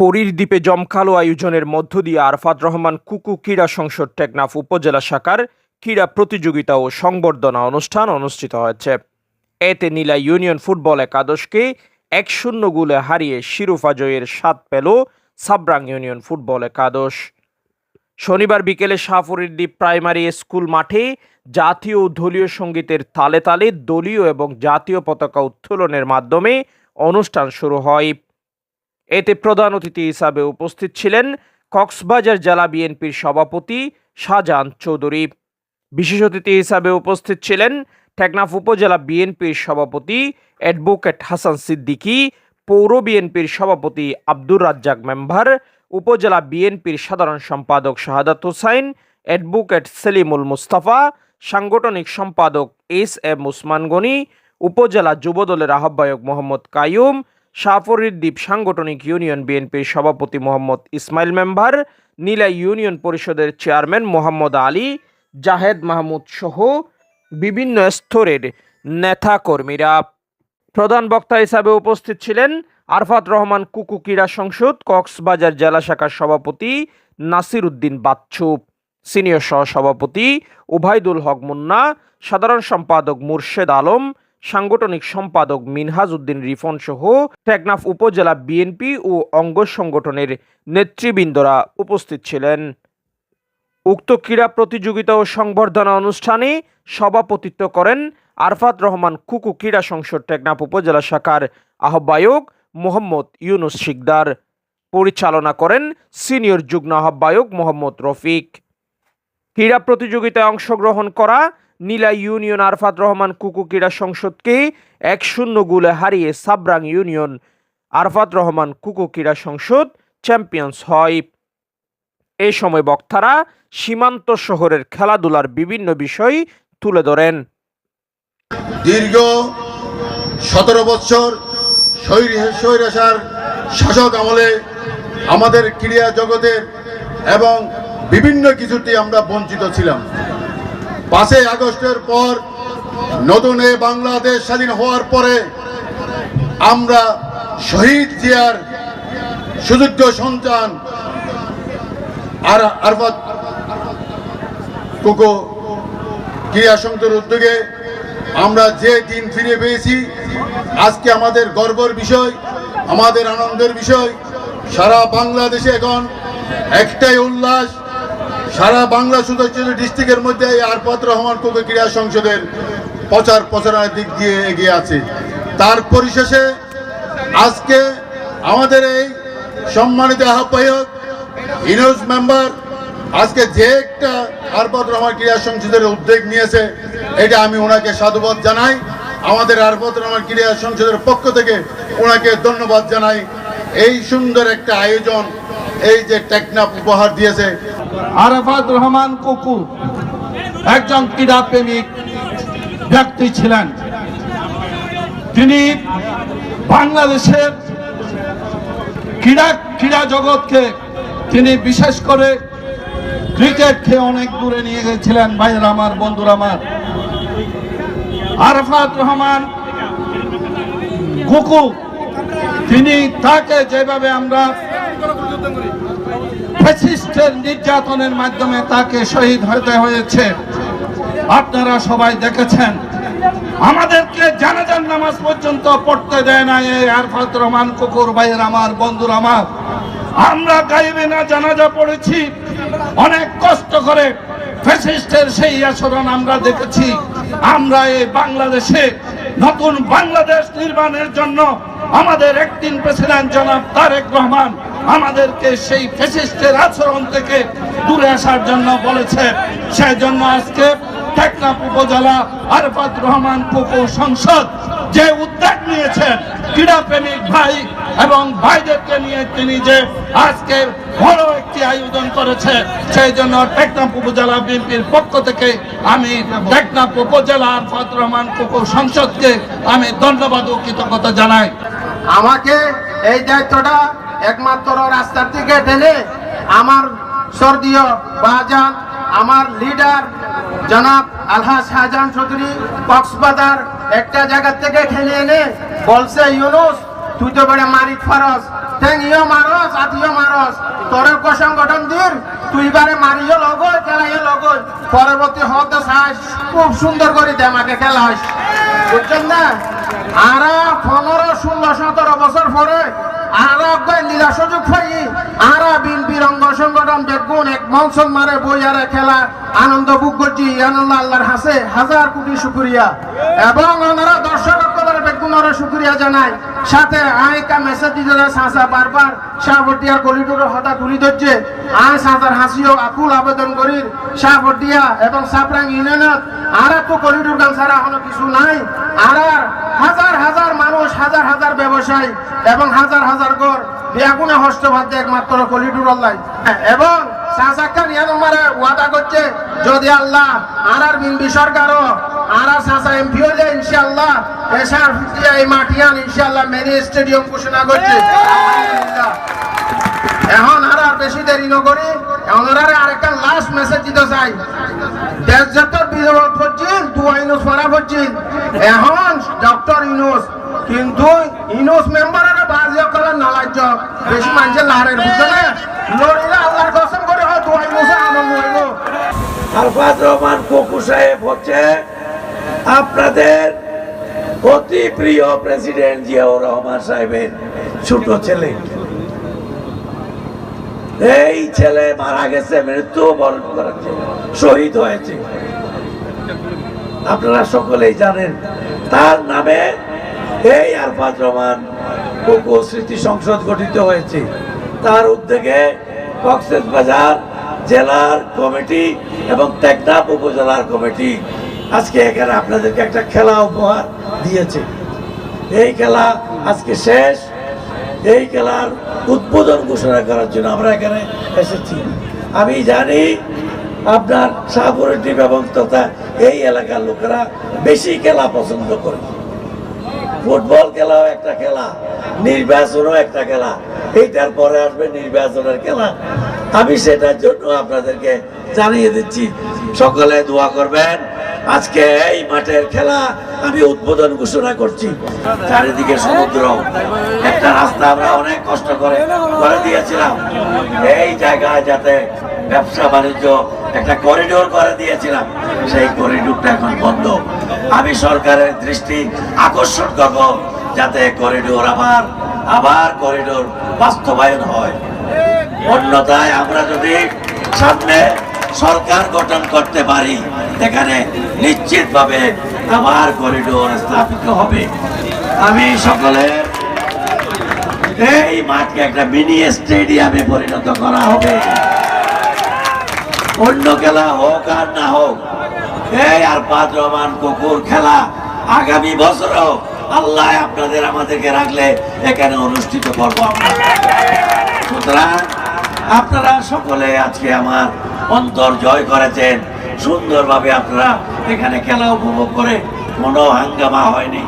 পরীর দ্বীপে জমকালো আয়োজনের মধ্য দিয়ে আরফাত রহমান কুকু ক্রীড়া সংসদ টেকনাফ উপজেলা শাখার ক্রীড়া প্রতিযোগিতা ও সংবর্ধনা অনুষ্ঠান অনুষ্ঠিত হয়েছে। এতে নীলা ইউনিয়ন ফুটবল একাদশকে এক শূন্য গোলে হারিয়ে শিরোপা জয়ের স্বাদ পেল সাবরাং ইউনিয়ন ফুটবল একাদশ। শনিবার বিকেলে শাহপুরের দ্বীপ প্রাইমারি স্কুল মাঠে জাতীয় ও দলীয় সঙ্গীতের তালে তালে দলীয় এবং জাতীয় পতাকা উত্তোলনের মাধ্যমে অনুষ্ঠান শুরু হয়। এতে প্রধান অতিথি হিসাবে উপস্থিত ছিলেন কক্সবাজার জেলা বিএনপির সভাপতি শাহজাহান চৌধুরী। বিশেষ অতিথি হিসাবে উপস্থিত ছিলেন টেকনাফ উপজেলা বিএনপির সভাপতি অ্যাডভোকেট হাসান সিদ্দিকী, পৌর বিএনপির সভাপতি আব্দুর রাজ্জাক মেম্বার, উপজেলা বিএনপির সাধারণ সম্পাদক শাহাদাত হোসাইন, অ্যাডভোকেট সেলিমুল মুস্তাফা, সাংগঠনিক সম্পাদক এস এম উসমান গনি, উপজেলা যুবদলের আহ্বায়ক মোহাম্মদ কায়ুম শাহপুরীর দ্বীপ সাংগঠনিক ইউনিয়ন বিএনপির সভাপতি মোহাম্মদ ইসমাইল মেম্বার, নীলা ইউনিয়ন পরিষদের চেয়ারম্যান মোহাম্মদ আলী, জাহেদ মাহমুদ সহ বিভিন্ন স্তরের নেতাকর্মীরা। প্রধান বক্তা হিসাবে উপস্থিত ছিলেন আরফাত রহমান কুকু ক্রীড়া সংসদ, কক্সবাজার জেলা শাখার সভাপতি নাসির উদ্দিন বাচ্চু, সিনিয়র সহসভাপতি উবাইদুল হক মুন্না, সাধারণ সম্পাদক মুর্শেদ আলম সাংগঠনিক সম্পাদক মিনহাজ উদ্দিন রিফন সহ টেকনাফ উপজেলা বিএনপি ও অঙ্গ সংগঠনের নেতৃবৃন্দরা উপস্থিত ছিলেন। উক্ত ক্রীড়া প্রতিযোগিতা ও সংবর্ধনা অনুষ্ঠানে সভাপতিত্ব করেন আরফাত রহমান কুকু ক্রীড়া সংসদ টেকনাফ উপজেলা শাখার আহ্বায়ক মোহাম্মদ ইউনুস শিকদার। পরিচালনা করেন সিনিয়র যুগ্ম আহ্বায়ক মোহাম্মদ রফিক। ক্রীড়া প্রতিযোগিতায় অংশগ্রহণ করা নীলা ইউনিয়ন, আরফাত রহমান কুকু ক্রীড়া সংসদকে এক শূন্য গোলে হারিয়ে সাবরাং ইউনিয়ন, আরফাত রহমান কুকু ক্রীড়া সংসদ চ্যাম্পিয়ন্স হয়। এ সময় বক্তারা সীমান্ত শহরের খেলাধুলার বিভিন্ন বিষয় তুলে ধরেন। দীর্ঘ সতেরো বৎসর স্বৈরাচার শাসক আমলে আমাদের ক্রীড়া জগতের এবং বিভিন্ন কিছুতে আমরা বঞ্চিত ছিলাম। পাঁচই আগস্টের পর নতুন এ বাংলাদেশ স্বাধীন হওয়ার পরে আমরা শহীদ জিয়ার সুযোগ্য সন্তান আর আরফাত কুকু ক্রীড়া সংসদের উদ্যোগে আমরা যে দিন ফিরে পেয়েছি, আজকে আমাদের গর্বর বিষয়, আমাদের আনন্দের বিষয়, সারা বাংলাদেশে এখন একটাই উল্লাস সারা বাংলা শুধু ডিস্ট্রিক্টের মধ্যে এই আরফাত রহমান কুকু ক্রীড়া সংসদের প্রচার প্রচারের দিক দিয়ে এগিয়ে আছে। তার পরিশেষে আজকে আমাদের এই সম্মানিত আহ্বায়ক ইউনুস মেম্বার, আজকে যে একটা আরফাত রহমান ক্রীড়া সংসদের উদ্যোগ নিয়েছে, এটা আমি ওনাকে সাধুবাদ জানাই। আমাদের আরফাত রহমান ক্রীড়া সংসদের পক্ষ থেকে ওনাকে ধন্যবাদ জানাই। এই সুন্দর একটা আয়োজন, এই যে টেকনাপ উপহার দিয়েছে আরাফাত রহমান কুকু একজন ক্রীড়া প্রেমিক, ব্যক্তি ছিলেন। তিনি বাংলাদেশের ক্রীড়া ক্রীড়া জগৎকে তিনি বিশেষ করে ক্রিকেটকে অনেক দূরে নিয়ে গেছিলেন, ভাইয়ের আমার, বন্ধুরা আমার। আরফাত রহমান কুকু, তিনি তাকে যেভাবে আমরা ফ্যাসিস্টের নির্যাতনের মাধ্যমে তাকে শহীদ হতে হয়েছে। আপনারা সবাই দেখেছেন, আমাদেরকে জানাজান নামাজ পর্যন্ত পড়তে দেয় না এই আরফাত রহমান কুকুর ভাইয়ের আমার বন্ধুর আমার। আমরা গাইবে না জানাজা পড়েছি, অনেক কষ্ট করে ফ্যাসিস্টের সেই আচরণ আমরা দেখেছি। আমরা এই বাংলাদেশে নতুন বাংলাদেশ নির্মাণের জন্য আমাদের একদিন প্রেসিডেন্ট জনাব তারেক রহমান আমাদেরকে সেই ফ্যাসিস্টের আচরণ থেকে দূরে আসার জন্য বলেছে। সেই জন্য আজকে টেকনাফ উপজেলা আরফাত রহমান কুকু সংসদ যে উদ্যোগ নিয়েছেন ক্রীড়া প্রেমিক ভাই এবং ভাইদেরকে নিয়ে তিনি যে আজকে বড় একটি আয়োজন করেছে সেই জন্য টেকনাফ উপজেলা বিএনপির পক্ষ থেকে আমি টেকনাফ উপজেলা আরফাত রহমান কুকু সংসদকে আমি ধন্যবাদ ও কৃতজ্ঞতা জানাই। আমাকে এই দায়িত্বটা একমাত্র রাস্তার থেকে টেনে আমার স্বর্গীয় বাজান আমার লিডার জনাব আলহা শাহজাহান চৌধুরী কক্সবাজার একটা জায়গা থেকে ঠেলে এনে বলছে, ইউনুস, তুই তো বেড়ে মারিক ফারস ইয়ে মারস আর লাতিও মারস। তোর সংগঠন দিন তুই বারে মারিও লগই খেলাইও লগই পরবর্তী হতে চাস খুব সুন্দর করে দেমাকে খেলা হইস বুঝছেন না? আর পনেরো, ষোলো, সতেরো বছর পরে আর একবার লীলা সুযোগ পাই। আর সংগঠন বেগুন এক মনসন মারে বই আরে খেলা। আনন্দ বুক আনন্দ আল্লাহর হাসে। হাজার কোটি শুক্রিয়া। এবং ওনারা দর্শক করে বেগুনের শুক্রিয়া জানাই। সাথে আয়কা মেসেজ দিতে যায় সাঁসা বারবার। শাহবটিয়া গলিটুর হতা তুলি ধরছে। আয় সাঁতার হাসিও আকুল আবেদন করি শাহবটিয়া এবং সাপরাং ইউনিয়নত আর তো করিডোর গান ছাড়া এখনও কিছু নাই। আর হাজার হাজার মানুষ, হাজার হাজার ব্যবসায়ী এবং হাজার হাজার ঘর বিয়াগুনে হস্ত ভাত একমাত্র কলিডোর আল্লাহ। এবং ইয়া নম্বরে ওয়াদা করছে, যদি আল্লাহ সরকারও এমপি ইনশাআল্লাহ এসার এই মাটিয়ান ইনশাআল্লাহ মেনি স্টেডিয়াম ঘোষণা করছে। এখন আর আর বেশি দেরি এখন আর আরেকটা লাস্ট মেসেজ দিতে চাই। দেশ যত বিরোধ করছিল দু ইনুস মারা করছিল এখন ডক্টর ইনুস, কিন্তু ইনুস মেম্বারের বাজি কলে নলাজ্য বেশি মানুষের লাহারের বুঝলে লড়িলে আল্লাহর কসম করে হয় দু ইনুস আনন্দ হইব আলফাজ রহমান কোকু সাহেব হচ্ছে আপনাদের অতি প্রিয় প্রেসিডেন্ট জিয়াউর রহমান সাহেবের ছোট ছেলে। এই ছেলে মারা গেছে মৃত্যু বরণ করেছে, শহীদ হয়েছে। আপনারা সকলেই জানেন, তার নামে এই আলফাজ রহমান স্মৃতি সংসদ গঠিত হয়েছে। তার উদ্যোগে কক্সেস বাজার জেলার কমিটি এবং টেকনাফ উপজেলার কমিটি আজকে এখানে আপনাদেরকে একটা খেলা উপহার দিয়েছে। এই খেলা আজকে শেষ। এই খেলার উদ্বোধন ঘোষণা করার জন্য আমরা এখানে এসেছি। আমি জানি আপনার শাহপুরের টিম এবং তথা এই এলাকার লোকেরা বেশি খেলা পছন্দ করে। ফুটবল খেলাও একটা খেলা, নির্বাচনও একটা খেলা। এইটার পরে আসবে নির্বাচনের খেলা। আমি সেটার জন্য আপনাদেরকে জানিয়ে দিচ্ছি, সকলে দোয়া করবেন। আজকে এই মাঠের খেলা আমি উদ্বোধন ঘোষণা করছি। চারিদিকে সমুদ্র, একটা রাস্তা আমরা অনেক কষ্ট করে করে দিয়েছিলাম। এই জায়গায় যাতে ব্যবসা বাণিজ্য একটা করিডোর করে দিয়েছিলাম, সেই করিডোরটা এখন বন্ধ। আমি সরকারের দৃষ্টি আকর্ষণ করব, যাতে করিডোর আবার আবার করিডোর বাস্তবায়ন হয়। অন্যথায় আমরা যদি সামনে সরকার গঠন করতে পারি এখানে নিশ্চিতভাবে আবার করিডোর স্থাপিত হবে। আমি সকলের এই মাঠকে একটা মিনি স্টেডিয়ামে পরিণত করা হবে। অন্য খেলা হোক আর না হোক, এই আর পাঁচ রহমান কুকুর খেলা আগামী বছরও আল্লাহ আপনাদের আমাদেরকে রাখলে এখানে অনুষ্ঠিত করব আমরা। সুতরাং আপনারা সকলে আজকে আমার অন্তর জয় করেছেন। সুন্দরভাবে আপনারা এখানে খেলা উপভোগ করে কোনো হাঙ্গামা হয়নি,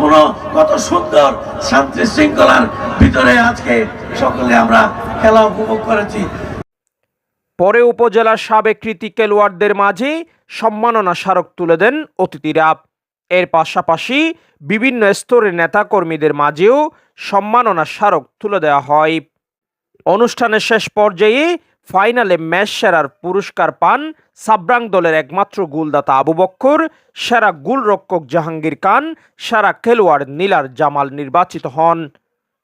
কোনো কত সুন্দর শান্তি শৃঙ্খলার ভিতরে আজকে সকলে আমরা খেলা উপভোগ করেছি। পরে উপজেলার সাবেক কৃতি খেলোয়াড়দের মাঝে সম্মাননা স্মারক তুলে দেন অতিথিরা। এর পাশাপাশি বিভিন্ন স্তরের নেতাকর্মীদের মাঝেও সম্মাননা স্মারক তুলে দেওয়া হয়। অনুষ্ঠানের শেষ পর্যায়ে ফাইনালে ম্যাচ সেরার পুরস্কার পান সাব্রাং দলের একমাত্র গোলদাতা আবু বক্কর, সেরা গোলরক্ষক জাহাঙ্গীর খান, সেরা খেলোয়াড় নীলার জামাল নির্বাচিত হন।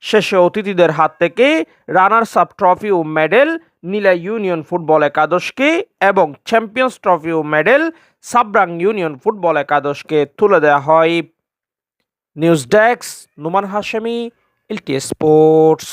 শেষে অতিথিদের হাত থেকে রানার্স আপ ট্রফি ও মেডেল, নীলা ইউনিয়ন ফুটবল একাদশকে এবং চ্যাম্পিয়ন্স ট্রফি ও মেডেল, সাব্রাং ইউনিয়ন ফুটবল একাদশকে তুলে দেওয়া হয়। News desk, Numan Hashemi LT sports.